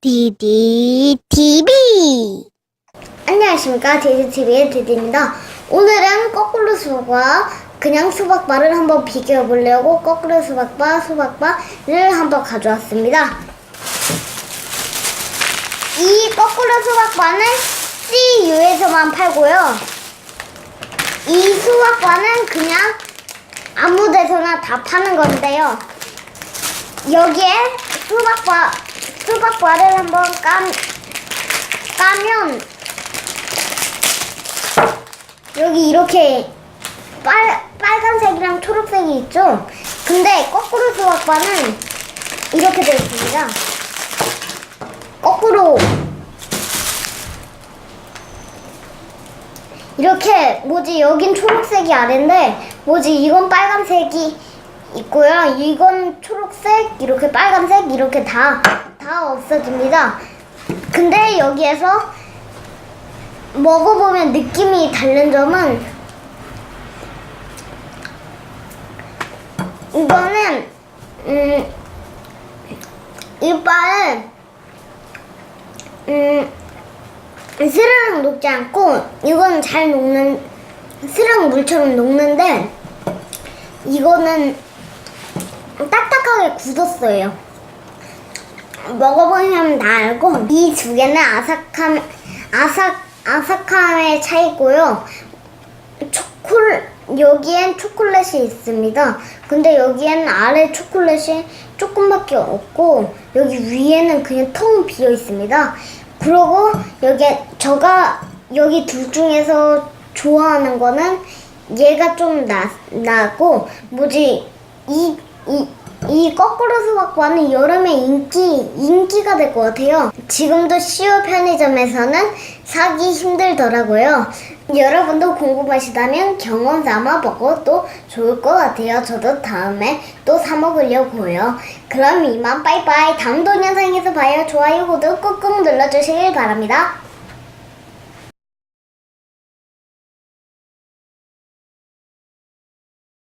디디 TV 안녕하십니까. 디디TV의 디디입니다. 오늘은 거꾸로 수박과 그냥 수박바를 한번 비교해 보려고 거꾸로 수박바 수박바를 한번 가져왔습니다. 이 거꾸로 수박바는 CU에서만 팔고요. 이 수박바는 그냥 아무 데서나 다 파는 건데요. 여기에 수박바 수박바를 한번 깐 까면 여기 이렇게 빨, 빨간색이랑 초록색이 있죠? 근데 거꾸로 수박바는 이렇게 되어 있습니다. 거꾸로 이렇게 뭐지 여긴 초록색이 아래인데 뭐지 이건 빨간색이 있고요. 이건 초록색 이렇게 빨간색 이렇게 다 다 없어집니다. 근데 여기에서 먹어보면 느낌이 다른 점은 이거는 음 이빨은 음 스르륵 녹지 않고 이거는 잘 녹는 스르륵 물처럼 녹는데 이거는 딱딱하게 굳었어요. 먹어보시면 다 알고 이 두 개는 아삭함 아삭 아삭함의 차이고요. 초콜 여기엔 초콜릿이 있습니다. 근데 여기에는 아래 초콜릿이 조금밖에 없고 여기 위에는 그냥 텅 비어 있습니다. 그리고 여기 저가 여기 둘 중에서 좋아하는 거는 얘가 좀 나, 나고 뭐지 이 이, 이 거꾸로 수박과는 여름에 인기 인기가 될 것 같아요. 지금도 CU 편의점에서는 사기 힘들더라고요. 여러분도 궁금하시다면 경험 삼아 먹어도 좋을 것 같아요. 저도 다음에 또 사 먹으려고요. 그럼 이만 빠이빠이. 다음 동영상에서 봐요. 좋아요, 구독 꾹꾹 눌러주시길 바랍니다.